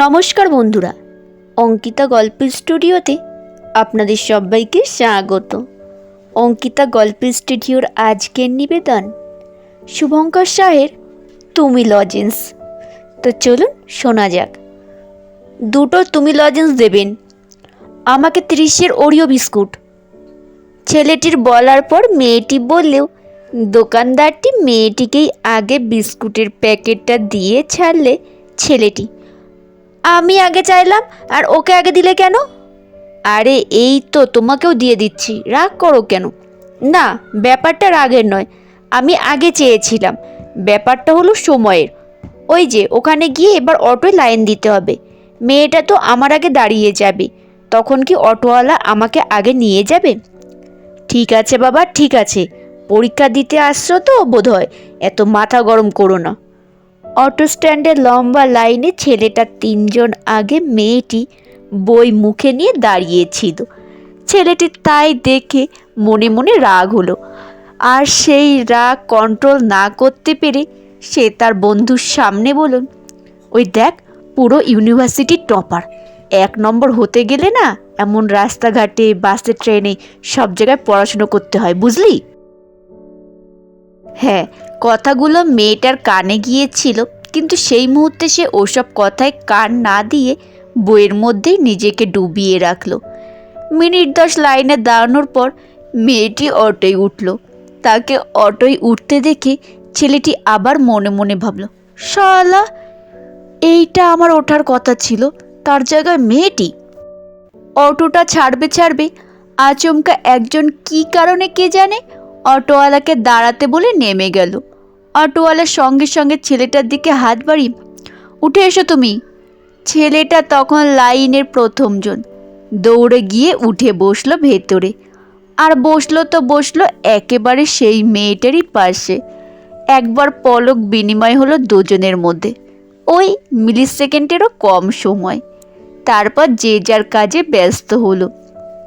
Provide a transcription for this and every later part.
নমস্কার বন্ধুরা, অঙ্কিতা গল্পের স্টুডিওতে আপনাদের সবাইকে স্বাগত। অঙ্কিতা গল্পের স্টুডিওর আজকের নিবেদন, শুভঙ্কর শাহের তুমি লজেন্স তো চলুন শোনা যাক। দুটো তুমি লজেন্স দেবেন, আমাকে ত্রিশের ওরিও বিস্কুট। ছেলেটির বলার পর মেয়েটি বললেও, দোকানদারটি মেয়েটিকেই আগে বিস্কুটের প্যাকেটটা দিয়ে ছাড়লে ছেলেটি আমি আগে চাইলাম, আর ওকে আগে দিলে কেন? আরে, এই তো তোমাকেও দিয়ে দিচ্ছি। রাগ করো কেন? না, ব্যাপারটা রাগের নয়। আমি আগে চেয়েছিলাম। ব্যাপারটা হলো সময়ের। ওই যে, ওখানে গিয়ে এবার অটোয় লাইন দিতে হবে। মেয়েটা তো আমার আগে দাঁড়িয়ে যাবে। তখন কি অটোওয়ালা আমাকে আগে নিয়ে যাবে? ঠিক আছে বাবা, ঠিক আছে। পরীক্ষা দিতে আসছো তো বোধহয়? এত মাথা গরম করো না। অটো স্ট্যান্ডের লম্বা লাইনে ছেলেটা তিনজন আগে মেয়েটি বই মুখে নিয়ে দাঁড়িয়েছিল। ছেলেটি তাই দেখে মনে মনে রাগ হলো। আর সেই রাগ কন্ট্রোল না করতে পেরে সে তার বন্ধুর সামনে বলুন ওই দেখ, পুরো ইউনিভার্সিটি টপার। এক নম্বর হতে গেলে না, এমন রাস্তাঘাটে, বাসে, ট্রেনে সব জায়গায় পড়াশুনো করতে হয়, বুঝলি? হ্যাঁ কথাগুলো মেয়েটার কানে গিয়েছিল, কিন্তু সেই মুহূর্তে সে ওসব কথায় কান না দিয়ে বইয়ের মধ্যেই নিজেকে ডুবিয়ে রাখল। মিনিট দশ লাইনে দাঁড়ানোর পর মেয়েটি অটোয় উঠল। তাকে অটোয় উঠতে দেখে ছেলেটি আবার মনে মনে ভাবল, শালা, এইটা আমার ওঠার কথা ছিল, তার জায়গায় মেয়েটি? অটোটা ছাড়বে ছাড়বে আচমকা একজন কি কারণে কে জানে অটোওয়ালাকে দাঁড়াতে বলে নেমে গেল। অটোওয়ালার সঙ্গে সঙ্গে ছেলেটার দিকে হাত বাড়ি উঠে এসো তুমি। ছেলেটা তখন লাইনের প্রথমজন। দৌড়ে গিয়ে উঠে বসল ভেতরে। আর বসল তো বসল একেবারে সেই মেয়েটারই পাশে। একবার পলক বিনিময় হলো দুজনের মধ্যে। ওই মিলি সেকেন্ডেরও কম সময়। তারপর যে যার কাজে ব্যস্ত হলো।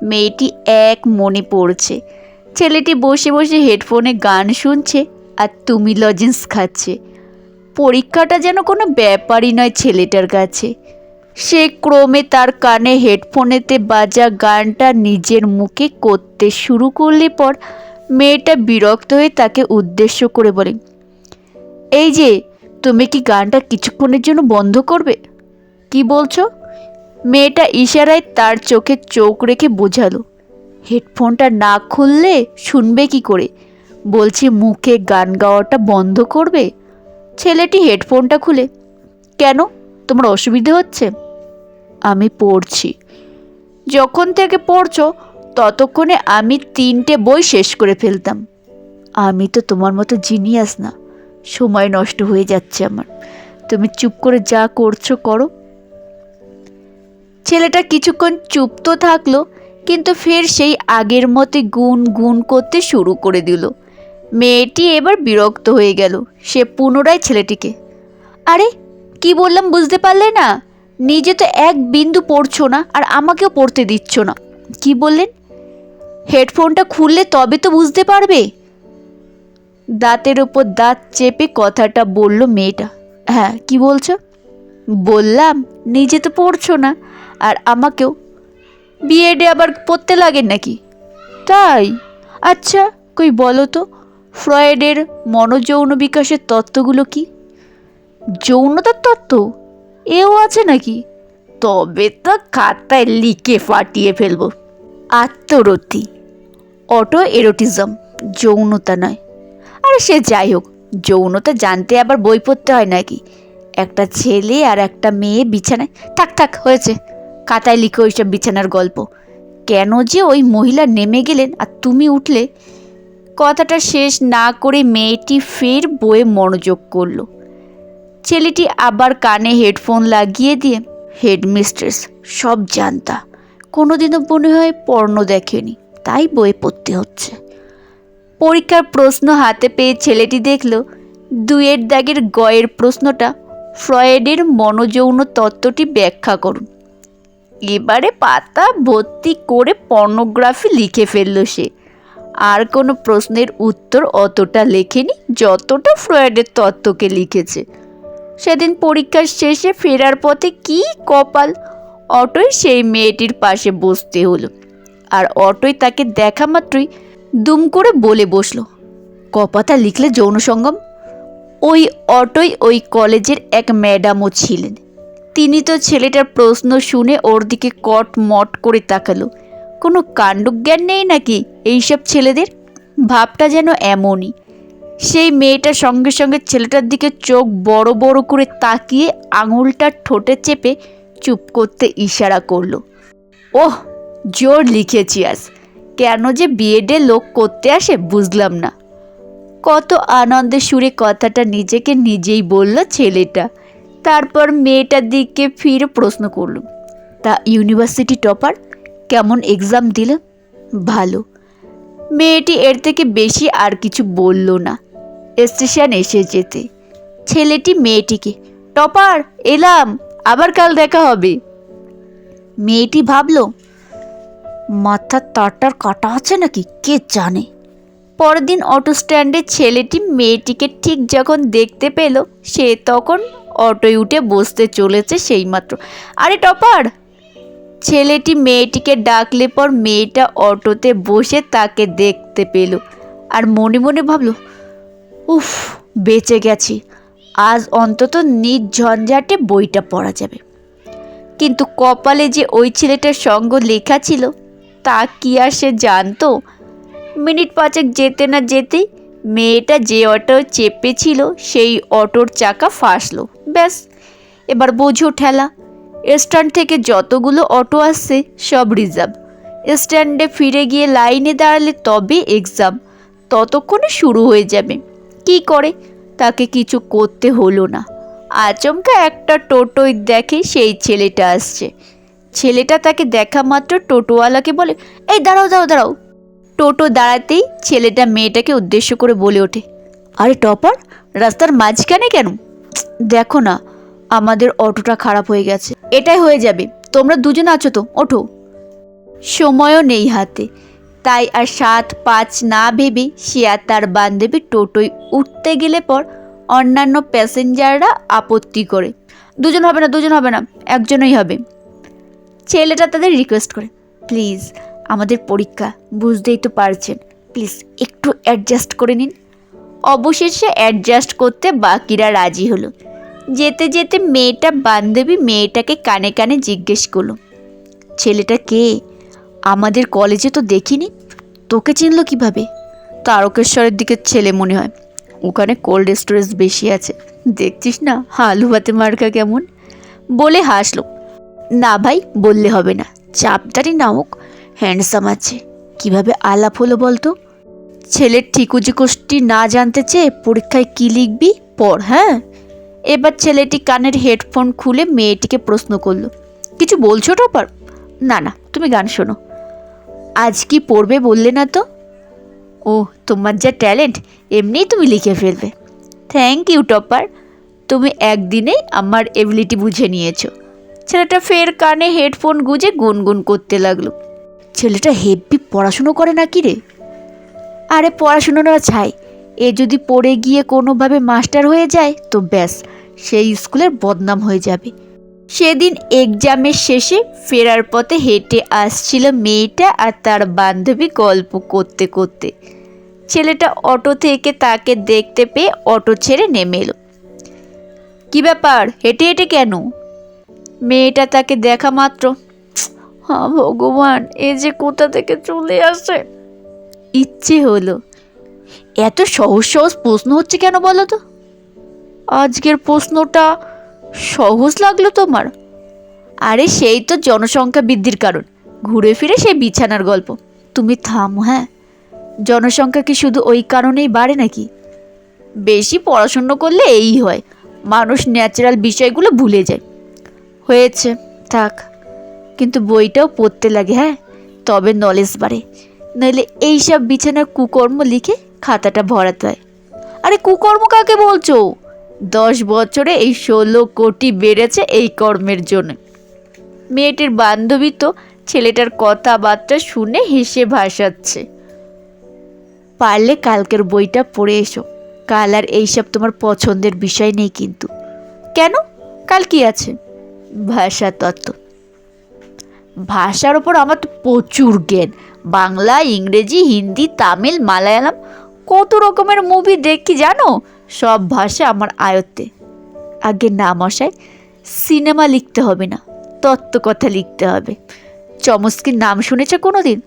মেয়েটি এক মনে পড়ছে। ছেলেটি বসে বসে হেডফোনে গান শুনছে আর তুমি লজেন্স খাচ্ছে। পরীক্ষাটা যেন কোনো ব্যাপারই নয় ছেলেটার কাছে। সে ক্রমে তার কানে হেডফোনেতে বাজা গানটা নিজের মুখে করতে শুরু করলে পর মেয়েটা বিরক্ত হয়ে তাকে উদ্দেশ্য করে বলে, এই যে, তুমি কি গানটা কিছুক্ষণের জন্য বন্ধ করবে? কি বলছো? মেয়েটা ইশারায় তার চোখে চোখ রেখে বোঝালো হেডফোনটা না খুললে শুনবে কি করে? বলছি, মুখে গান গাওয়াটা বন্ধ করবে? ছেলেটি হেডফোনটা খুলে, কেন? তোমার অসুবিধে হচ্ছে? আমি পড়ছি। যখন থেকে পড়ছো, ততক্ষণে আমি তিনটে বই শেষ করে ফেলতাম। আমি তো তোমার মতো জিনিয়াস না, সময় নষ্ট হয়ে যাচ্ছে আমার। তুমি চুপ করে যা করছ করো। ছেলেটা কিছুক্ষণ চুপ তো থাকল কিন্তু ফের সেই আগের মতে গুন গুন করতে শুরু করে দিল। মেয়েটি এবার বিরক্ত হয়ে গেল, সে পুনরায় ছেলেটিকে। আরে, কি বললাম বুঝতে পারলে না? নিজে তো এক বিন্দু পড়ছো না আর আমাকেও পড়তে দিচ্ছ না। কি বললেন? হেডফোনটা খুললে তবে তো বুঝতে পারবে। দাঁতের ওপর দাঁত চেপে কথাটা বলল মেয়েটা। হ্যাঁ কি বলছো? বললাম, নিজে তো পড়ছো না আর আমাকেও। বিএডে আবার পড়তে লাগে নাকি? তাই? আচ্ছা কই বলো তো, ফ্রয়েডের মনোযৌন বিকাশের তত্ত্বগুলো কি? যৌনতার তত্ত্ব? এও আছে নাকি? তবে তো খাতায় লিখে ফাটিয়ে ফেলব। আত্মরতি। অটো এরোটিজম, যৌনতা নয়। আরে সে যাই হোক, যৌনতা জানতে আবার বই পড়তে হয় নাকি? একটা ছেলে আর একটা মেয়ে বিছানায়, থাক থাক, হয়েছে। খাতায় লিখে ওইসব বিছানার গল্প। কেন যে ওই মহিলা নেমে গেলেন আর তুমি উঠলে? কথাটা শেষ না করে মেয়েটি ফের বইয়ে মনোযোগ করল। ছেলেটি আবার কানে হেডফোন লাগিয়ে দিয়ে, হেডমিস্ট্রেস, সব জানতা। কোনোদিনও মনে হয় পর্ণ দেখেনি। তাই বইয়ে পড়তে হচ্ছে। পরীক্ষার প্রশ্ন হাতে পেয়ে ছেলেটি দেখল, দুয়ের দাগের গয়ের প্রশ্নটা ফ্রয়েডের মনোযৌন তত্ত্বটি ব্যাখ্যা করুন। এবারে পাতা ভর্তি করে পর্নোগ্রাফি লিখে ফেলল সে। আর কোনো প্রশ্নের উত্তর অতটা লেখেনি, যতটা ফ্রয়েডের তত্ত্বকে লিখেছে। সেদিন পরীক্ষার শেষে ফেরার পথে কি কপাল? অটোয় সেই মেয়েটির পাশে বসতে হলো। আর অটোয় তাকে দেখা মাত্রই দুম করে বলে বসল কপাতা লিখলে যৌন সঙ্গম ওই অটোয় ওই কলেজের এক ম্যাডামও ছিলেন। তিনি তো ছেলেটার প্রশ্ন শুনে ওর দিকে কট মট করে তাকালো। কোনো কাণ্ডজ্ঞান নেই নাকি এইসব ছেলেদের? ভাবটা যেন এমনই। সেই মেয়েটার সঙ্গে সঙ্গে ছেলেটার দিকে চোখ বড় বড় করে তাকিয়ে আঙুলটা ঠোঁটে চেপে চুপ করতে ইশারা করল। ওহ, জোর লিখেছি আজ। কেন যে বিএডে লোক করতে আসে বুঝলাম না। কত আনন্দের সুরে কথাটা নিজেকে নিজেই বলল ছেলেটা। তারপর মেয়েটার দিকে ফিরে প্রশ্ন করল, তা ইউনিভার্সিটি টপার কেমন এক্সাম দিল? ভালো। মেয়েটি এর থেকে বেশি আর কিছু বলল না। স্টেশন এসে যেতে। ছেলেটি মেয়েটিকে, টপার, এলাম, আবার কাল দেখা হবে। মেয়েটি ভাবল, মাথার তারটার কাটা আছে নাকি? কে জানে? পরের দিন অটো স্ট্যান্ডে ছেলেটি মেয়েটিকে ঠিক যখন দেখতে পেল, সে তখন অটোয় উঠে বসতে চলেছে সেইমাত্র। আরে টপার! ছেলেটি মেয়েটিকে ডাকলে পর মেয়েটা অটোতে বসে তাকে দেখতে পেল আর মনে মনে ভাবল, উফ, বেঁচে গেছি। আজ অন্তত নিজ ঝঞ্ঝাটে বইটা পড়া যাবে। কিন্তু কপালে যে ওই ছেলেটার সঙ্গ লেখা ছিল, তা কি আর সে জানতো? মিনিট পাঁচেক যেতে না যেতেই মেয়েটা যে অটো চেপেছিল, সেই অটোর চাকা ফাঁসলো। ব্যাস, এবার বোঝো ঠেলা। স্ট্যান্ড থেকে যতগুলো অটো আসছে, সব রিজার্ভ। স্ট্যান্ডে ফিরে গিয়ে লাইনে দাঁড়ালে তবে এক্সাম ততক্ষণে শুরু হয়ে যাবে। কি করে? তাকে কিছু করতে হলো না। আচমকা একটা টোটোই দেখে সেই ছেলেটা আসছে। ছেলেটা তাকে দেখা মাত্র টোটোওয়ালাকে বলে, এই দাঁড়াও দাঁড়াও দাঁড়াও। টোটো দাঁড়াতেই ছেলেটা মেয়েটাকে উদ্দেশ্য করে বলে ওঠে, আরে টপার, রাস্তার মাঝখানে কেন? দেখো না, আমাদের অটোটা খারাপ হয়ে গেছে। এটাই হয়ে যাবে, তোমরা দুজন আছো তো, ওঠো। সময়ও নেই হাতে। তাই আর সাত পাঁচ না ভেবে সে আর তার বান্ধবী টোটোয় উঠতে গেলে পর অন্যান্য প্যাসেঞ্জাররা আপত্তি করে, দুজন হবে না, দুজন হবে না, একজনই হবে। ছেলেটা তাদের রিকোয়েস্ট করে, প্লিজ আমাদের পরীক্ষা বুঝতেই তো পারছেন। প্লিজ একটু অ্যাডজাস্ট করে নিন। অবশেষে অ্যাডজাস্ট করতে বাকিরা রাজি হলো। যেতে যেতে মেয়েটা বান্ধবী মেয়েটাকে কানে কানে জিজ্ঞেস করল, ছেলেটা কে? আমাদের কলেজে তো দেখিনি। তোকে চিনলো কীভাবে? তারকেশ্বরের দিকের ছেলে মনে হয়। ওখানে কোল্ড স্টোরেজ বেশি আছে। দেখছিস না আলু ভাতে মার্কা কেমন? বলে হাসলো, না ভাই, বললে হবে না। চাপদারি নামক হ্যান্ডসাম আছে। কীভাবে আলাপ হলো বলতো? ছেলের ঠিকুজি কোষ্টি না জানতে চেয়ে পরীক্ষায় কী লিখবি? পড় হ্যাঁ? এবার ছেলেটি কানের হেডফোন খুলে মেয়েটিকে প্রশ্ন করল, কিছু বলছো টপার? না না, তুমি গান শোনো। আজ কি পড়বে বললে না তো? ও তোমার যা ট্যালেন্ট, এমনিই তুমি লিখে ফেলবে। থ্যাংক ইউ টপার, তুমি একদিনেই আমার এবিলিটি বুঝে নিয়েছো। ছেলেটা ফের কানে হেডফোন গুজে গুনগুন করতে লাগল। ছেলেটা হেভি পড়াশুনো করে না কি রে? আরে পড়াশুনো না ছাই, এ যদি পড়ে গিয়ে কোনোভাবে মাস্টার হয়ে যায় তো ব্যাস, সেই স্কুলের বদনাম হয়ে যাবে। সেদিন এক্সামের শেষে ফেরার পথে হেঁটে আসছিল মেয়েটা আর তার বান্ধবী গল্প করতে করতে। ছেলেটা অটো থেকে তাকে দেখতে পেয়ে অটো ছেড়ে নেমে এলো। কী ব্যাপার? হেঁটে হেঁটে কেন? মেয়েটা তাকে দেখা মাত্র। হ্যাঁ ভগবান এ যে কোথা থেকে চলে আসে? ইচ্ছে হলো। এত সহজ সহজ প্রশ্ন হচ্ছে কেন বলো তো? আজকের প্রশ্নটা সহজ লাগল তোমার? আরে সেই তো জনসংখ্যা বৃদ্ধির কারণ। ঘুরে ফিরে সেই বিছানার গল্প। তুমি থামো হ্যাঁ? জনসংখ্যা কি শুধু ওই কারণেই বাড়ে নাকি? বেশি পড়াশুনো করলে এই হয়। মানুষ ন্যাচারাল বিষয়গুলো ভুলে যায়। হয়েছে থাক। কিন্তু বইটাও পড়তে লাগে হ্যাঁ? তবে নলেজ বাড়ে। নইলে এইসব বিছানার কুকর্ম লিখে খাতাটা ভরাতে হয়। আরে কুকর্ম কাকে বলছো? দশ বছরে এই ষোলো কোটি বেড়েছে এই কর্মের জন্য। মেয়েটির বান্ধবী তো ছেলেটার কথাবার্তা শুনে হেসে ভাসাচ্ছে। পারলে কালকের বইটা পড়ে এসো। কাল আর এইসব তোমার পছন্দের বিষয় নেই কিন্তু। কেন? কাল কি আছে? ভাষা তত্ত্ব। ভাষার ওপর আমার তো প্রচুর জ্ঞান। বাংলা, ইংরেজি, হিন্দি, তামিল, মালায়ালাম, কত রকমের মুভি দেখি জানো? সব ভাষা আমার আয়ত্তে। আগে না মশাই, সিনেমা লিখতে হবে না তত্ত্ব কথা লিখতে হবে। চমস্কির নাম শুনেছে কোনো দিন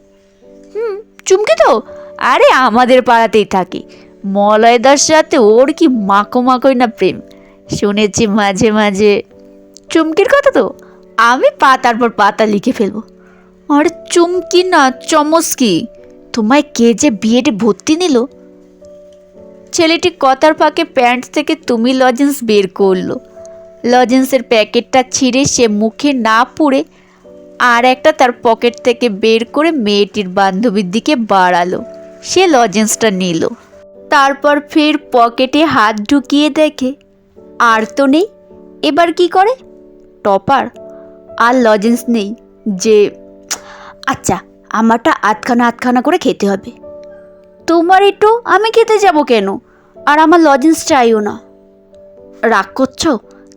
হুম, চুমকি তো? আরে আমাদের পাড়াতেই থাকে। মলয় দাস সাথে ওর কি মাকো মাকোই না প্রেম? শুনেছি মাঝে মাঝে। চুমকির কথা তো? আমি পাতার পর পাতা লিখে ফেলব। আরে চুমকি না, চমস্কি। তোমায় কে যে বিয়েটে ভর্তি নিল? ছেলেটি কথার ফাঁকে প্যান্ট থেকে তুমি লজেন্স বের করল। লজেন্সের প্যাকেটটা ছিঁড়ে সে মুখে না পুড়ে আর একটা তার পকেট থেকে বের করে মেয়েটির বান্ধবীর দিকে বাড়ালো। সে লজেন্সটা নিল। তারপর ফের পকেটে হাত ঢুকিয়ে দেখে, আর তো নেই, এবার কি করে? টপার। আর লজেন্স নেই যে আচ্ছা আমারটা আধখানা আধখানা করে খেতে হবে। তোমার একটু, আমি খেতে যাব কেন? আর আমার লজেন্স চাইও না। রাগ করছ?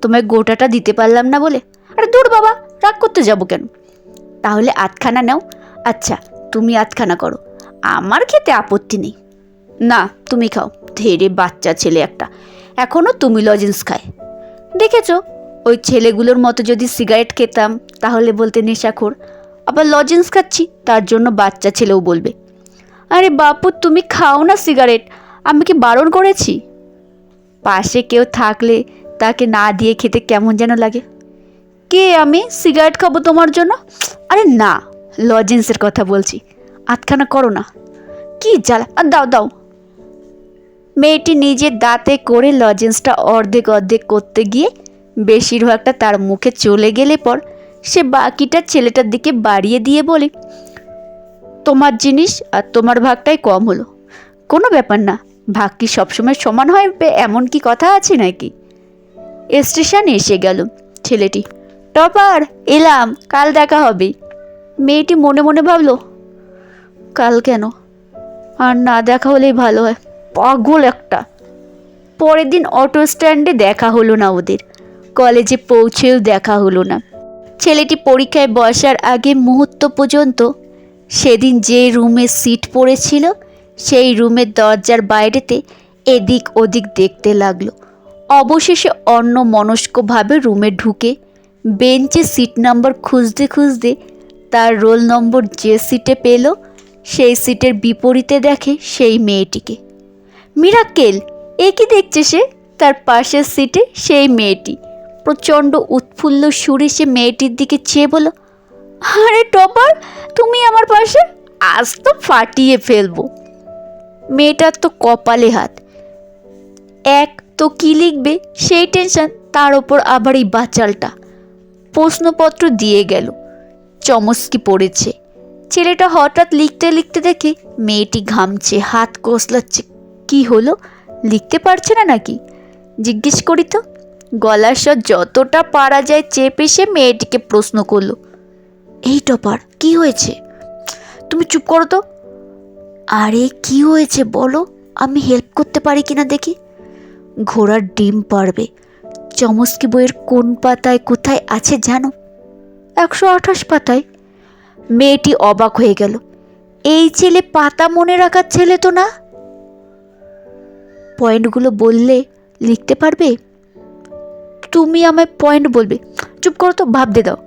তোমায় গোটাটা দিতে পারলাম না বলে? আরে দূর বাবা, রাগ করতে যাব কেন? তাহলে আধখানা নাও। আচ্ছা তুমি আধখানা করো। আমার খেতে আপত্তি নেই। না, তুমি খাও। ধেরে বাচ্চা ছেলে একটা। এখনও তুমি লজেন্স খায়। দেখেছ? ওই ছেলেগুলোর মতো যদি সিগারেট খেতাম, তাহলে বলতে নেশাখোর। আবার লজেন্স খাচ্ছি, তার জন্য বাচ্চা ছেলেও বলবে। আরে বাপু, তুমি খাও না সিগারেট, আমি কি বারণ করেছি? পাশে কেউ থাকলে তাকে না দিয়ে খেতে কেমন যেন লাগে। কে আমি? সিগারেট খাব তোমার জন্য? আরে না, লজেন্সের কথা বলছি। আটখানা করো না। কি জ্বালা? আর দাও দাও। মেয়েটি নিজের দাঁতে করে লজেন্সটা অর্ধেক অর্ধেক করতে গিয়ে বেশিরভাগটা তার মুখে চলে গেলে পর সে বাকিটা ছেলেটার দিকে বাড়িয়ে দিয়ে বলে, তোমার জিনিস আর তোমার ভাগটাই কম হলো। কোনো ব্যাপার না, ভাগ কি সবসময় সমান হয় এমন কি কথা আছে নাকি? স্টেশন এসে গেল, ছেলেটি। টপার, এলাম, কাল দেখা হবে। মেয়েটি মনে মনে ভাবলো, কাল কেন? আর না দেখা হলেই ভালো হয়, পাগল একটা। পরের দিন অটো স্ট্যান্ডে দেখা হলো না ওদের। কলেজে পৌঁছেও দেখা হলো না। ছেলেটি পরীক্ষায় বসার আগে মুহূর্ত পর্যন্ত সেদিন যে রুমে সিট পড়েছিল, সেই রুমের দরজার বাইরেতে এদিক ওদিক দেখতে লাগল। অবশেষে অন্য মনস্কভাবে রুমে ঢুকে বেঞ্চে সিট নাম্বার খুঁজতে খুঁজতে তার রোল নম্বর যে সিটে পেল, সেই সিটের বিপরীতে দেখে সেই মেয়েটিকে। মিরাক্কেল, এ কি দেখছে সে? তার পাশের সিটে সেই মেয়েটি। প্রচণ্ড উৎফুল্ল সুরে সে মেয়েটির দিকে চেয়ে বলল, আরে টপার তুমি আমার পাশে? আজ তো ফাটিয়ে ফেলব। মেয়েটার তো কপালে হাত। এক তো কী লিখবে সেই টেনশন, তার ওপর আবার এই বাচালটা। প্রশ্নপত্র দিয়ে গেল, চমস্কি পড়েছে। ছেলেটা হঠাৎ লিখতে লিখতে দেখে মেয়েটি ঘামছে, হাত কসলাচ্ছে কি হলো? লিখতে পারছে না নাকি? জিজ্ঞেস করি তো। গলার স্বর যতটা পারা যায় চেপে সে মেয়েটিকে প্রশ্ন করল, এই টপার, কি হয়েছে? তুমি চুপ করো তো। আরে, কি হয়েছে বলো? আমি হেল্প করতে পারি কিনা দেখি? ঘোড়ার ডিম পারবে। চমস্কি বইয়ের কোন পাতায় কোথায় আছে জানো? একশো আঠাশ পাতায়। মেয়েটি অবাক হয়ে গেল। এই ছেলে পাতা মনে রাখার ছেলে তো না? পয়েন্টগুলো বললে লিখতে পারবে? তুমি আমায় পয়েন্ট বলবে। চুপ করো তো, ভাবতে দাও।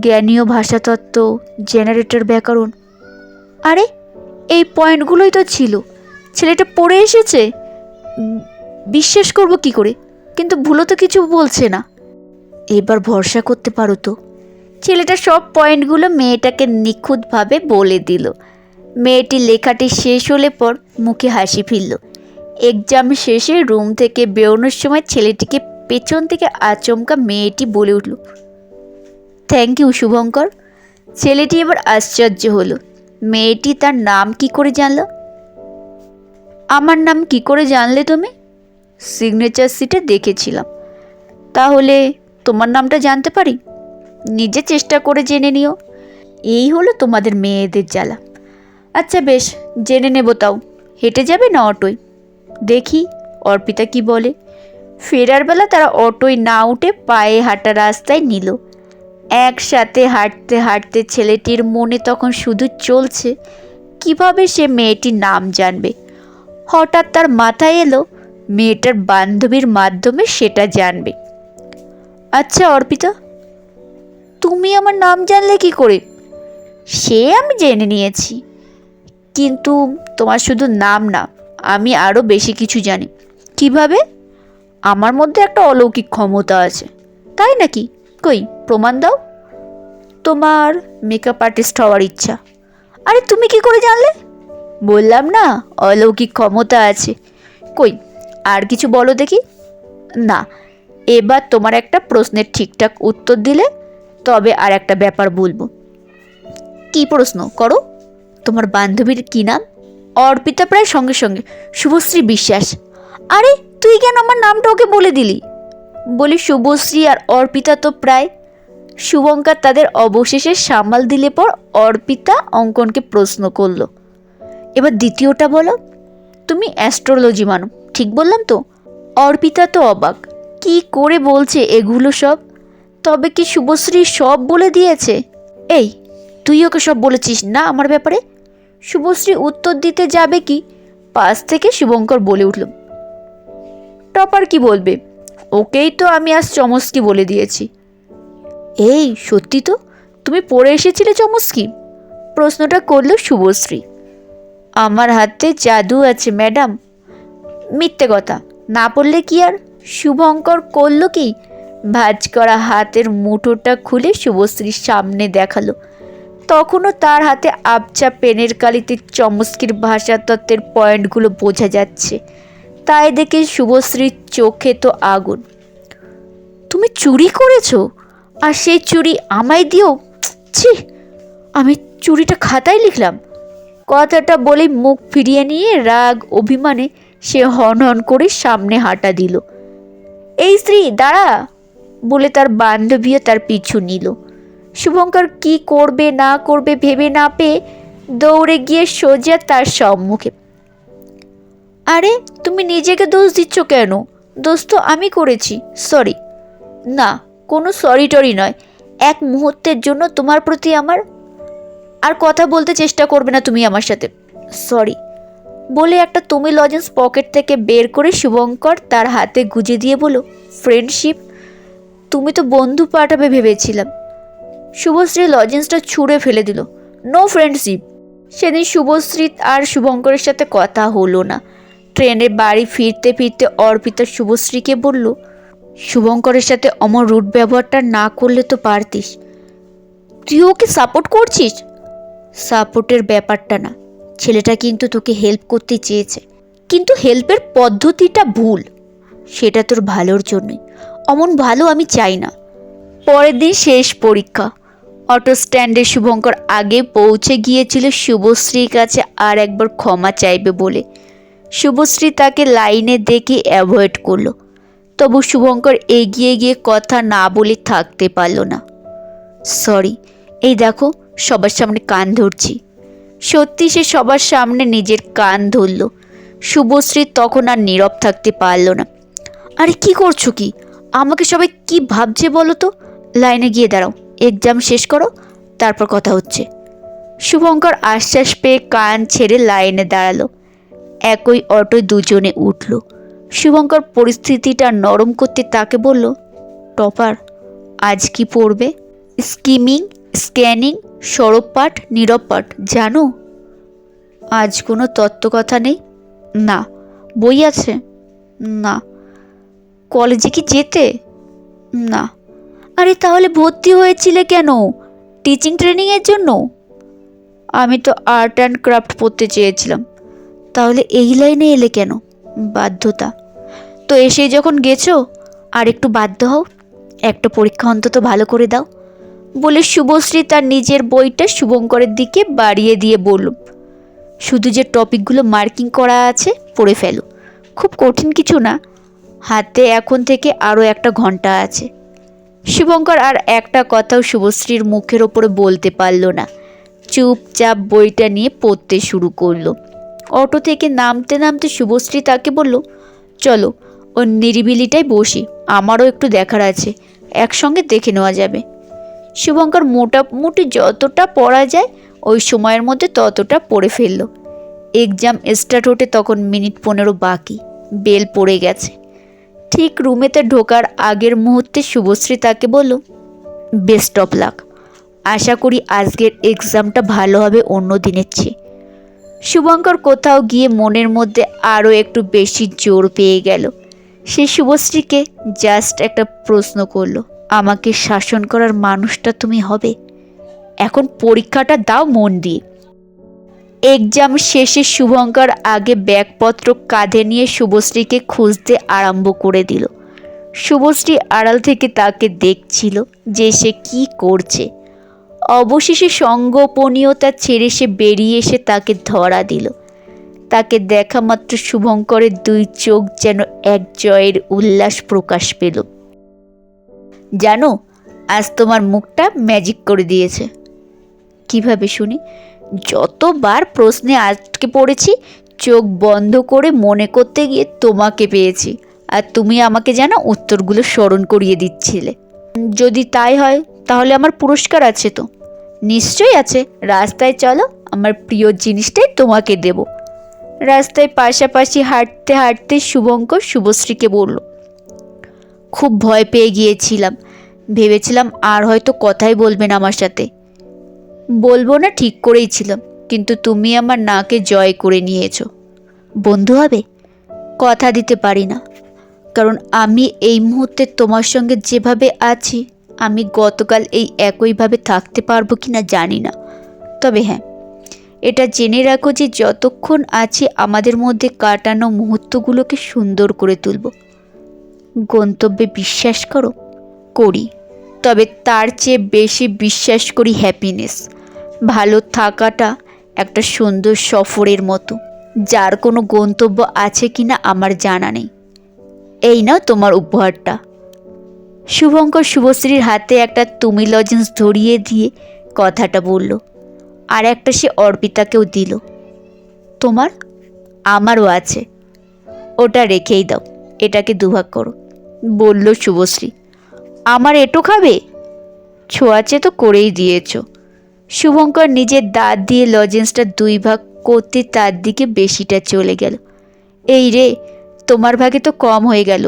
জ্ঞানীয় ভাষাতত্ত্ব জেনারেটর ব্যাকরণ। আরে, এই পয়েন্টগুলোই তো ছিল। ছেলেটা পড়ে এসেছে। বিশ্বাস করব কি করে? কিন্তু ভুলো তো কিছু বলছে না। এবার ভরসা করতে পারো তো। ছেলেটা সব পয়েন্টগুলো মেয়েটাকে নিখুঁতভাবে বলে দিল। মেয়েটি লেখাটি শেষ হলে পর মুখে হাসি ফিরল। এক্সাম শেষে রুম থেকে বেরোনোর সময় ছেলেটিকে পেছন থেকে আচমকা মেয়েটি বলে উঠল থ্যাংক ইউ শুভঙ্কর। ছেলেটি এবার আশ্চর্য হলো, মেয়েটি তার নাম কি করে জানল? আমার নাম কি করে জানলে তুমি? সিগনেচার সিটে দেখেছিলাম। তাহলে তোমার নামটা জানতে পারি? নিজে চেষ্টা করে জেনে নিও। এই হলো তোমাদের মেয়েদের জ্বালা। আচ্ছা বেশ, জেনে নেব তাও। হেঁটে যাবে না অটোয়? দেখি, অর্পিতা কি বলে? ফেরার বেলা তারা অটোয় না উঠে পায়ে হাঁটা রাস্তায় নিল। একসাথে হাঁটতে হাঁটতে ছেলেটির মনে তখন শুধু চলছে, কীভাবে সে মেয়েটির নাম জানবে? হঠাৎ তার মাথায় এলো, মেয়েটার বান্ধবীর মাধ্যমে সেটা জানবে। আচ্ছা অর্পিতা, তুমি আমার নাম জানলে কি করে? সে আমি জেনে নিয়েছি। কিন্তু তোমার শুধু নাম না, আমি আরও বেশি কিছু জানি। কীভাবে? আমার মধ্যে একটা অলৌকিক ক্ষমতা আছে। তাই নাকি? কই, প্রমাণ দাও। তোমার মেকআপ আর্টিস্ট হওয়ার ইচ্ছা। আরে তুমি কি করে জানলে? বললাম না, অলৌকিক ক্ষমতা আছে। কই, আর কিছু বলো দেখি। না, এবার তোমার একটা প্রশ্নের ঠিকঠাক উত্তর দিলে তবে আর একটা ব্যাপার বলব। কি প্রশ্ন? করো। তোমার বান্ধবীর কি নাম? অর্পিতা প্রায় সঙ্গে সঙ্গে। শুভশ্রী বিশ্বাস। আরে তুই কেন আমার নামটা ওকে বলে দিলি? বলি শুভশ্রী আর অর্পিতা তো প্রায়। শুভঙ্কর তাদের অবশেষে সামাল দিলে পর অর্পিতা অঙ্কনকে প্রশ্ন করল। এবার দ্বিতীয়টা বলো। তুমি অ্যাস্ট্রোলজি মানো, ঠিক বললাম তো? অর্পিতা তো অবাক। কি করে বলছে এগুলো সব? তবে কি শুভশ্রী সব বলে দিয়েছে? এই, তুই ওকে সব বলেছিস না আমার ব্যাপারে? শুভশ্রী উত্তর দিতে যাবে কি? পাশ থেকে শুভঙ্কর বলে উঠল। টপার কি বলবে? ওকেই তো আমি আজ চমস্কি বলে দিয়েছি। এই, সত্যি তো? তুমি পড়ে এসেছিলে চমস্কি? প্রশ্নটা করল শুভশ্রী। আমার হাতে জাদু আছে, ম্যাডাম। মিথ্যে কথা, না পড়লে কি আর? শুভঙ্কর করল কি? ভাজ করা হাতের মুঠোটা খুলে শুভশ্রীর সামনে দেখাল। তখনও তার হাতে আবচা পেনের কালিতে চমস্কির ভাষাতত্ত্বের পয়েন্টগুলো বোঝা যাচ্ছে। তাই দেখে শুভশ্রীর চোখে তো আগুন। তুমি চুরি করেছ? আর সেই চুরি আমায় দিও? ছি, আমি চুরিটা খাতায় লিখলাম। কথাটা বলে মুখ ফিরিয়ে নিয়ে রাগ, অভিমানে সে হন হন করে সামনে হাঁটা দিল। এই স্ত্রী, দাঁড়া! বলে তার বান্ধবীও তার পিছু নিল। শুভঙ্কর কি করবে, না করবে ভেবে না পেয়ে দৌড়ে গিয়ে সোজা তার সম্মুখে আরে, তুমি নিজেকে দোষ দিচ্ছ কেন? দোষ তো আমি করেছি সরি না, কোনো সরি টরি নয়। এক মুহূর্তের জন্য তোমার প্রতি আমার আর কথা বলতে চেষ্টা করবে না তুমি আমার সাথে। সরি বলে একটা তুমি লজেন্স পকেট থেকে বের করে শুভঙ্কর তার হাতে গুজে দিয়ে বলো ফ্রেন্ডশিপ তুমি তো বন্ধু পাঠাবে ভেবেছিলাম। শুভশ্রী লজেন্সটা ছুঁড়ে ফেলে দিল নো ফ্রেন্ডশিপ সেদিন শুভশ্রী আর শুভঙ্করের সাথে কথা হলো না। ট্রেনে বাড়ি ফিরতে ফিরতে অর্পিতা শুভশ্রীকে বলল, শুভঙ্করের সাথে অমর রুট ব্যবহারটা না করলে তো পারতিস। তুই ওকে সাপোর্ট করছিস? সাপোর্টের ব্যাপারটা না। ছেলেটা কিন্তু তোকে হেল্প করতে চেয়েছে। কিন্তু হেল্পের পদ্ধতিটা ভুল। সেটা তোর ভালোর জন্যই। অমন ভালো আমি চাই না। পরের দিন শেষ পরীক্ষা। অটো স্ট্যান্ডে শুভঙ্কর আগে পৌঁছে গিয়েছিল। শুভশ্রীর কাছে আর একবার ক্ষমা চাইবে বলে। শুভশ্রী তাকে লাইনে দেখে অ্যাভয়েড করল। তবু শুভঙ্কর এগিয়ে গিয়ে কথা না বলে থাকতে পারল না। সরি, এই দেখো, সবার সামনে কান ধরছি। সত্যি সে সবার সামনে নিজের কান ধরল। শুভশ্রী তখন আর নীরব থাকতে পারল না। আরে, কি করছ কি? আমাকে সবাই কি ভাবছে বলো তো? লাইনে গিয়ে দাঁড়াও, এক্সাম শেষ করো, তারপর কথা হচ্ছে। শুভঙ্কর আশ্বাস পেয়ে কান ছেড়ে লাইনে দাঁড়াল। একই অটোয় দুজনে উঠল। শুভঙ্কর পরিস্থিতিটা নরম করতে তাকে বলল, টপার, আজ কি পড়বে? স্কিমিং, স্ক্যানিং, সরব পাঠ, নীরব পাঠ, জানো? আজ কোনো তত্ত্বকথা নেই? না। বই আছে? না। কলেজে কি যেতে? না। আরে তাহলে ভর্তি হয়েছিলে কেন? টিচিং ট্রেনিংয়ের জন্য? আমি তো আর্ট অ্যান্ড ক্রাফট পড়তে চেয়েছিলাম। তাহলে এই লাইনে এলে কেন? বাধ্যতা। তো এসে যখন গেছো, আর একটু বাধ্য হও। একটা পরীক্ষা অন্তত ভালো করে দাও। বলে শুভশ্রী তার নিজের বইটা শুভঙ্করের দিকে বাড়িয়ে দিয়ে বলল, শুধু যে টপিকগুলো মার্কিং করা আছে, পড়ে ফেলো। খুব কঠিন কিছু না। হাতে এখন থেকে আরও একটা ঘণ্টা আছে। শুভঙ্কর আর একটা কথাও শুভশ্রীর মুখের ওপরে বলতে পারল না। চুপচাপ বইটা নিয়ে পড়তে শুরু করল। অটো থেকে নামতে নামতে শুভশ্রী তাকে বলল, চলো ও নিরিবিলিটাই বসি, আমারও একটু দেখার আছে, একসঙ্গে দেখে নেওয়া যাবে। শুভঙ্কর মোটামুটি যতটা পড়া যায়, ওই সময়ের মধ্যে ততটা পড়ে ফেলল। এক্সাম স্টার্ট হতে তখন মিনিট পনেরো বাকি, বেল পড়ে গেছে। ঠিক রুমেতে ঢোকার আগের মুহূর্তে শুভশ্রী তাকে বলল, বেস্ট অফ লাক, আশা করি আজকের এক্সামটা ভালো হবে অন্য দিনের চেয়ে। শুভঙ্কর কোথাও গিয়ে মনের মধ্যে আরও একটু বেশি জোর পেয়ে গেল। সে শুভশ্রীকে জাস্ট একটা প্রশ্ন করল, আমাকে শাসন করার মানুষটা তুমি হবে? এখন পরীক্ষাটা দাও মন দিয়ে। এক্সাম শেষে শুভঙ্কর আগে ব্যাগপত্র কাঁধে নিয়ে শুভশ্রীকে খুঁজতে আরম্ভ করে দিল। শুভশ্রী আড়াল থেকে তাকে দেখছিল যে সে কি করছে। অবশেষে সঙ্গোপনীয়তা ছেড়ে সে বেরিয়ে এসে তাকে ধরা দিল। তাকে দেখা মাত্র শুভঙ্করের দুই চোখ যেন এক জয়ের উল্লাস প্রকাশ পেল। জানো, আজ তোমার মুখটা ম্যাজিক করে দিয়েছে। কীভাবে শুনি? যতবার প্রশ্নে আটকে পড়েছি, চোখ বন্ধ করে মনে করতে গিয়ে তোমাকে পেয়েছি। আর তুমি আমাকে যেন উত্তরগুলো স্মরণ করিয়ে দিচ্ছিলে। যদি তাই হয় তাহলে আমার পুরস্কার আছে তো। নিশ্চয়ই আছে। রাস্তায় চলো, আমার প্রিয় জিনিসটাই তোমাকে দেব। রাস্তায় পাশাপাশি হাঁটতে হাঁটতে শুভঙ্কর শুভশ্রীকে বলল, খুব ভয় পেয়ে গিয়েছিলাম। ভেবেছিলাম আর হয়তো কথাই বলবেন আমার সাথে। বলব না, ঠিক করেই ছিলাম, কিন্তু তুমি আমার নাকে জয় করে নিয়েছো। বন্ধু হবে? কথা দিতে পারি না। কারণ আমি এই মুহূর্তে তোমার সঙ্গে যেভাবে আছি আমি গতকাল এই একইভাবে থাকতে পারব কি না জানি না। তবে হ্যাঁ এটা জেনে রাখো যে যতক্ষণ আছি আমাদের মধ্যে কাটানো মুহূর্তগুলোকে সুন্দর করে তুলব। গন্তব্যে বিশ্বাস করো, করি। তবে তার চেয়ে বেশি বিশ্বাস করি হ্যাপিনেস ভালো থাকাটা একটা সুন্দর সফরের মতো। যার কোনো গন্তব্য আছে কি না আমার জানা নেই। এই নাও তোমার উপহারটা। শুভঙ্কর শুভশ্রীর হাতে একটা তুমি লজেন্স ধরিয়ে দিয়ে কথাটা বলল, আর একটা সে অর্পিতাকেও দিল। তোমার? আমারও আছে। ওটা রেখেই দাও, এটাকে দুভাগ করো, বলল শুভশ্রী। আমার এটো খাবে? ছোঁয়াচে তো করেই দিয়েছ। শুভঙ্কর নিজের দাঁত দিয়ে লজেন্সটা দুই ভাগ করতে তার দিকে বেশিটা চলে গেল। এই রে, তোমার ভাগে তো কম হয়ে গেল।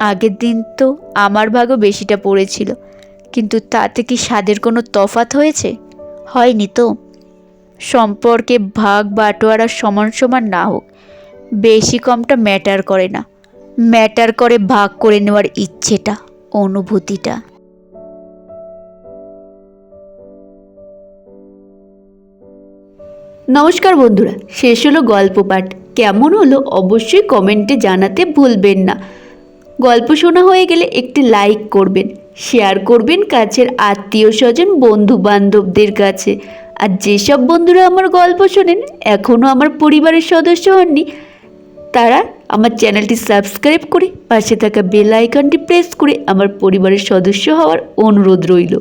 আগের দিন তো আমার ভাগও বেশিটা পড়েছিল। কিন্তু তাতে কি স্বাদের কোনো তফাত হয়েছে? হয়নি তো। সম্পর্কে ভাগ বাটোয়ারা সমান সমান না হোক, বেশি কমটা ম্যাটার করে না। ম্যাটার করে ভাগ করে নেওয়ার ইচ্ছেটা, অনুভূতিটা। নমস্কার বন্ধুরা, শেষ হলো গল্প পাঠ। কেমন হলো অবশ্যই কমেন্টে জানাতে ভুলবেন না। গল্প শোনা হয়ে গেলে একটি লাইক করবেন শেয়ার করবেন কাছের আত্মীয় স্বজন বন্ধু বান্ধবদের কাছে। আর যেসব বন্ধুরা আমার গল্প শোনেন এখনও আমার পরিবারের সদস্য হননি, তারা আমার চ্যানেলটি সাবস্ক্রাইব করে পাশে থাকা বেল আইকনটি প্রেস করে আমার পরিবারের সদস্য হওয়ার অনুরোধ রইল।